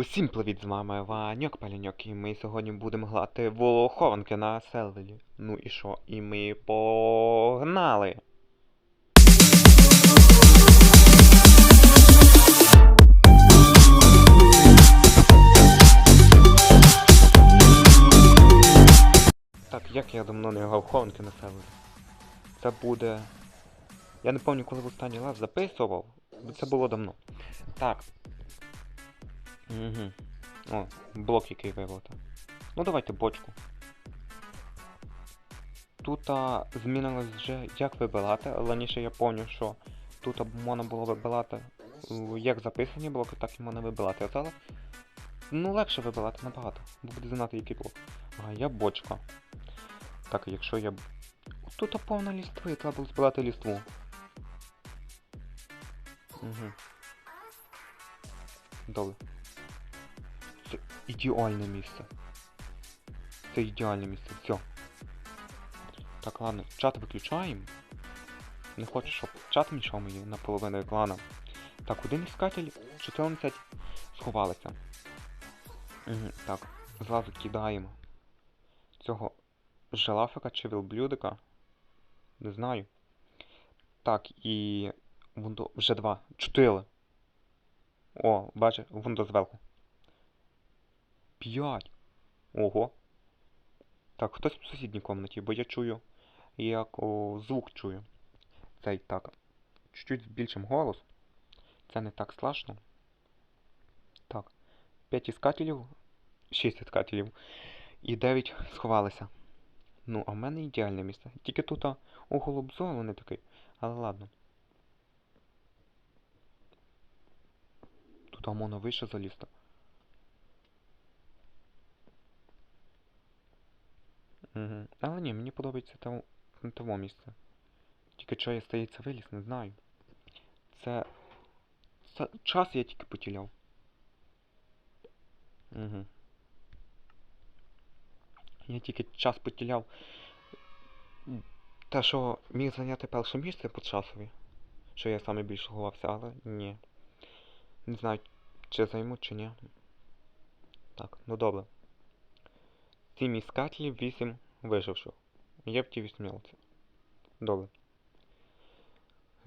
Усім привіт, з вами Ваньок Паляньок, і ми сьогодні будемо грати в хованки на сервері. Ну і що? І ми погнали! Так, як я давно не грав хованки на сервері? Це буде. Я не пам'ятаю, коли в останній раз записував, це було давно. Так. Угу. О, блок який вивелося. Ну давайте бочку. Тут змінилось вже як вибирати. Раніше я пам'ятаю, що тут можна було вибирати у, як записані блоки, так і можна вибирати. А зараз ну легше вибирати набагато, бо буде знати який блок. Ага, я бочка. Так, якщо я. Тут повна лістви, треба було збирати ліству. Угу. Добре. Ідеальне місце. Це ідеальне місце. Все. Так, ладно, чат виключаємо. Не хочу, щоб чат мішав мені наполовину екрана. Так, один іскатель 14 сховалися. Так, зразу кидаємо цього жалафика чи вілблюдика. Не знаю. Так, і Вундо... вже два. Чотири. О, бачиш, Вундо зверху. П'ять. Ого. Так, хтось в сусідній кімнаті, бо я чую, як о, звук чую. Цей так. Чуть-чуть збільшим голос. Це не так страшно. Так. П'ять іскателів. Шість іскателів. І дев'ять сховалися. Ну, а в мене ідеальне місце. Тільки тут а, уголуб зону не такий. Але ладно. Тут можна вище залізти. Угу. Але ні, мені подобається того, того місце. Тільки що я стається виліз, не знаю. Це... Це час я тільки потіляв. Угу. Я тільки час потіляв. Те, що міг зайняти перше місце по часові. Що я саме більше ховався, але ні. Не знаю, чи займу, чи ні. Так, ну добре. Сім іскателів, вісім виживших. Є в ті вісімнялці. Добре.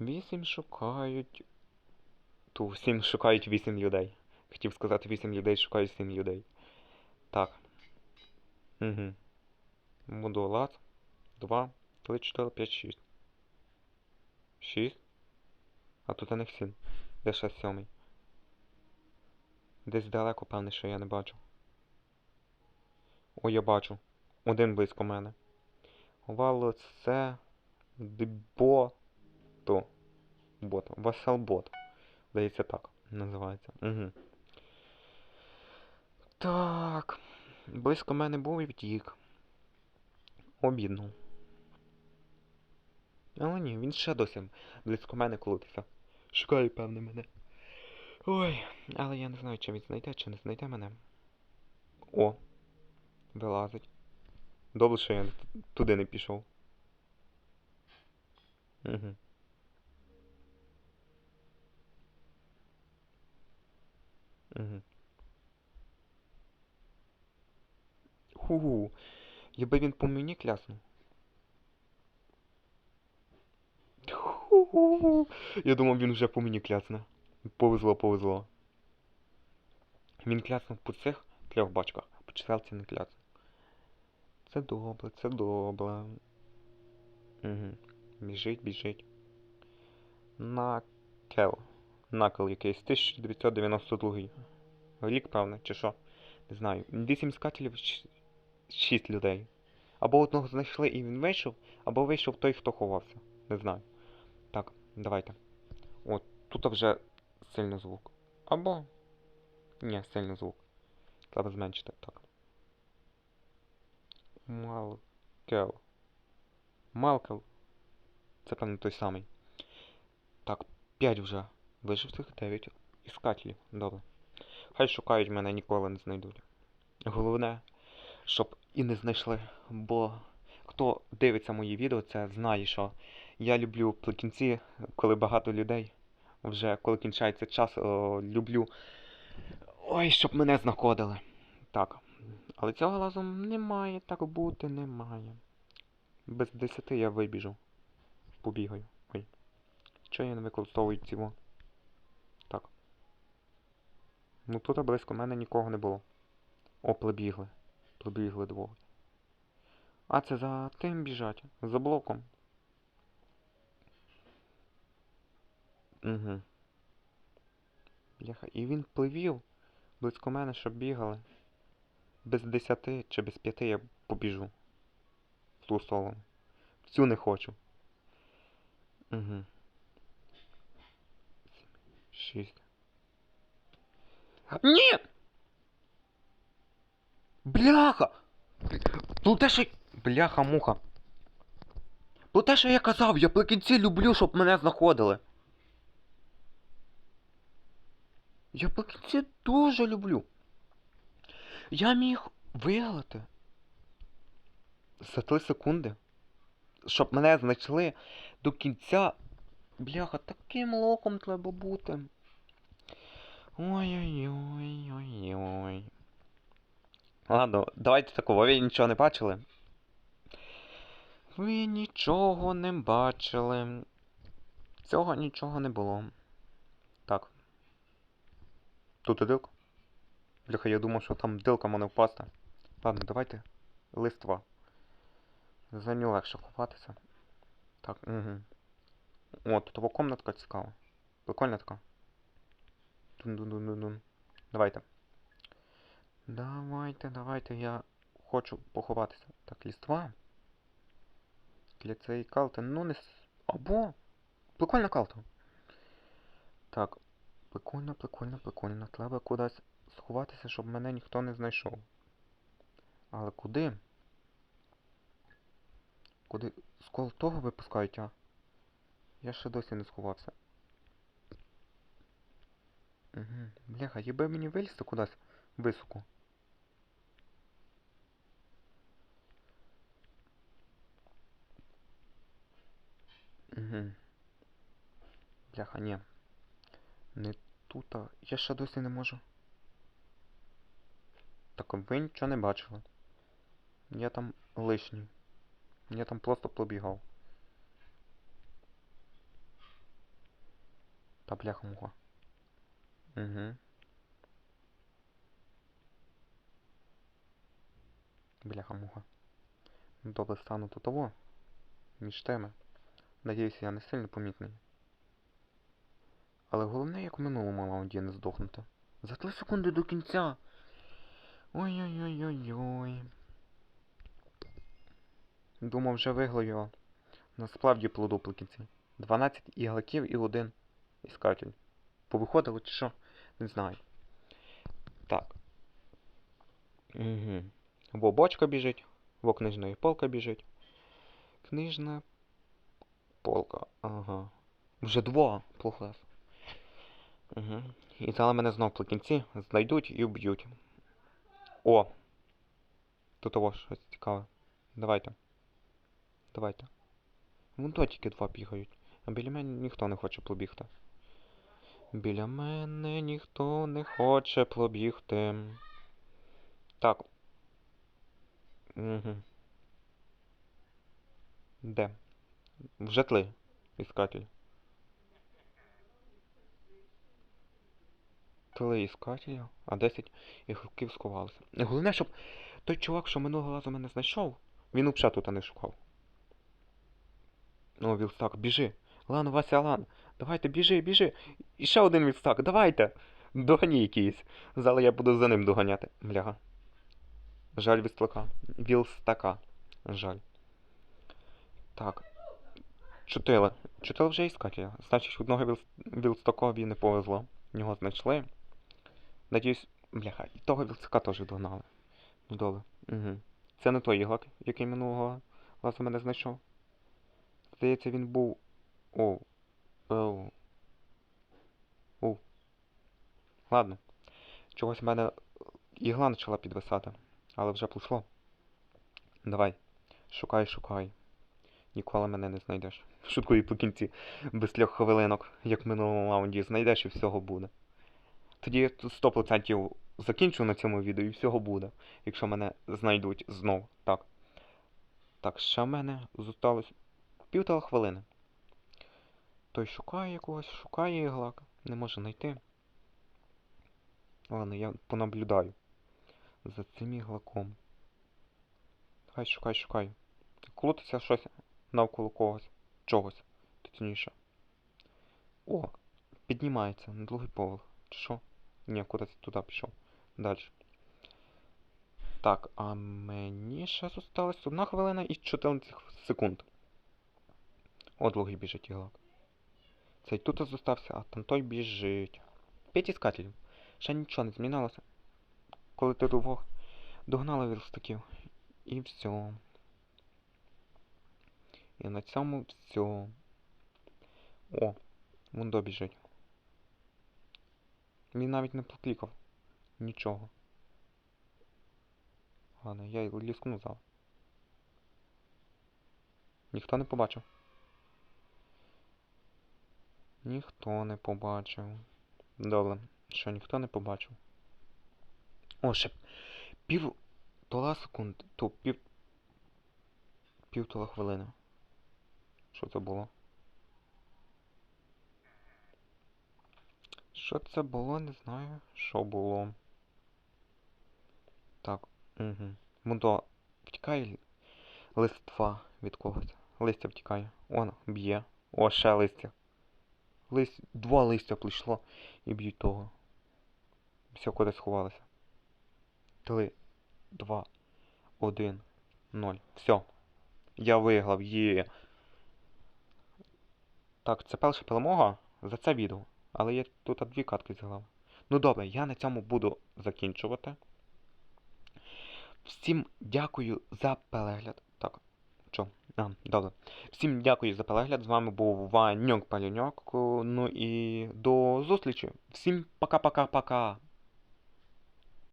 Вісім шукають. Ту, сім шукають вісім людей. Хотів сказати, вісім людей шукають сім людей. Так. Угу. Буду лаз. Два, три, чотири, п'ять, шість. Шість. А тут у них сім. Де ще сьомий? Десь далеко, певне, що я не бачу. О, я бачу. Один близько мене. Вало це Дбото. Бот. Васалбот. Здається, так називається. Угу. Так. Близько мене був і втік. Обідно. Але ні, він ще досі близько мене крутиться. Шукає, певне, мене. Ой, але я не знаю, чи він знайде, чи не знайде мене. О, вилазить. Добре, що я туди не пішов. Угу. Угу. Ху-ху. Якби він по мені кляснув. Ху-ху. Я думав, він вже по мені клясне. Повезло, повезло. Він кляснув по цих трьох бачках, по четвертій не кляснув. Це добре, це добре. Угу. Біжить, біжить. Накел. Накел якийсь. 1992 рік, певне, чи що? Не знаю. Вісім скателів, шість людей. Або одного знайшли і він вийшов, або вийшов той, хто ховався. Не знаю. Так, давайте. От, тут вже сильний звук. Або. Ні, сильний звук. Треба зменшити. Так. Малкел. Малкел. Це певно той самий. Так, 5 вже. Виживцих 9 іскателів. Добре. Хай шукають мене, ніколи не знайдуть. Головне, щоб і не знайшли. Бо хто дивиться мої відео, це знає, що я люблю при кінці, коли багато людей. Вже коли кінчається час, о, люблю Ой, щоб мене знаходили. Так. Але цього разу не має так бути, немає. Без 10 я вибіжу. Побігаю. Ой. Чого я не використовую цього? Так. Ну тут близько мене нікого не було. О, плебігли. Плебігли двоє. А це за тим біжать. За блоком. Угу. Бляха. І він пливів близько мене, щоб бігали. Без 10 чи без 5 я побіжу. В ту сторону. Цю не хочу. Угу. Шість. Ні! Бляха! Ну що... Бляха-муха. Ну те, що я казав, я плакінці люблю, щоб мене знаходили. Я плакінці дуже люблю. Я міг виграти за 3 секунди, щоб мене знайшли до кінця. Бляха, таким локом треба бути. Ой-ой-ой-ой-ой. Ладно, давайте такого, ви нічого не бачили. Ви нічого не бачили. Цього нічого не було. Так. Тут і дилка. Бляха, я думав, що там дилка мене впасти. Ладно, давайте. Листва. За нього легше ховатися. Так, угу. О, тут його комнатка цікава. Прикольна така. Дун-дун-дун-дун-дун. Давайте. Давайте, давайте, я хочу поховатися. Так, ліства. Для цієї калти, ну не... с- Або! Прикольна калта. Так. Прикольно, прикольно, прикольно. Треба кудись сховатися, щоб мене ніхто не знайшов. Але куди? Куди? З кого того випускають, а? Я ще досі не сховався. Угу. Бляха, їби мені вилізти кудись високо. Угу. Бляха, ні. Не тут, а... Я ще досі не можу. Так, ви нічого не бачили. Я там лишній. Я там просто пробігав. Та бляха муха. Угу. Бляха муха. Ну, Добре, стану тут того. Між теми. Надіюсь, я не сильно помітний. Але головне, як в минулому раунді не здохнути. За 3 секунди до кінця. Ой-ой-ой-ой-ой. Думав, вже виграю. а Насправді плоду при кінці. 12 ігроків і один іскатель. Повиходило чи що? Не знаю. Так. Угу. Во бочка біжить, во книжна полка біжить. Книжна полка. Ага. Вже два плохлес. Угу. І зараз мене знов при кінці знайдуть і вб'ють. О! Тут того щось цікаве. Давайте. Давайте. Вон то тільки два бігають. А біля мене ніхто не хоче пробігти. Біля мене ніхто не хоче пробігти. Так. Угу. Де? Вже тли, іскатель. Три іскателя, а 10 ігроків сховалося. Головне, щоб той чувак, що минулого разу мене знайшов, він взагалі тут не шукав. О, Вілстак, біжи. Лан, Вася, Лан. Давайте, біжи, біжи. І ще один Вілстак, давайте. Догані якийсь. Зараз я буду за ним доганяти. Бляга. Жаль Вілстака. Вілстака. Жаль. Так. Чотири. Чотири вже іскателя. Значить, одного віл... Вілстакові не повезло. Його знайшли. Надіюсь, бляха, і того Вілстака теж догнали. Ну добре. Угу. Це не той ігрок, який минулого разу мене знайшов. Здається, він був. Оу. Оу. Оу. Ладно. Чогось в мене ігла почала підвисати. Але вже пройшло. Давай. Шукай, шукай. Ніколи мене не знайдеш. Шуткую по кінці. Без трьох хвилинок, як в минулому раунді, знайдеш і всього буде. Тоді я 100% закінчу на цьому відео і всього буде. Якщо мене знайдуть знов. Так. Так, ще в мене зосталось півтора хвилини. Той шукає якогось, шукає іглака, не може знайти. Ладно, я понаблюдаю за цим іглаком. Хай шукай, шукай. Крутиться щось навколо когось. Чогось. Точніше. О! Піднімається на другий поверх. Чи що? Ні, кудись туди пішов. Далі. Так, а мені ще зосталась одна хвилина і 14 секунд. О, другий біжить іглак. Цей тут зостався, а там той біжить. П'ять іскателів. Ще нічого не змінилося. Коли ти двох догнали верстаків. І все. І на цьому все. О, Мундо біжить. Він навіть не поклікав. Нічого. Ладно, я й ліску назад. Ніхто не побачив. Ніхто не побачив. Добре, що ніхто не побачив. О, ще пів тола секунд, то пів. Півтора хвилини. Що це було? Що це було, не знаю. Що було. Так, угу. Мудо втікає листва від когось. Листя втікає. Он б'є. О, ще листя. Лист... Два листя прийшло і б'ють того. Все, куди сховалося. Три, два, один, ноль. Все. Я виграв, є. Так, це перша перемога за це відео. Але я тут дві катки зіграв. Ну добре, я на цьому буду закінчувати. Всім дякую за перегляд. Так, що? А, добре. Всім дякую за перегляд. З вами був Ваньок Паліньок. Ну і до зустрічі. Всім пока-пока-пока.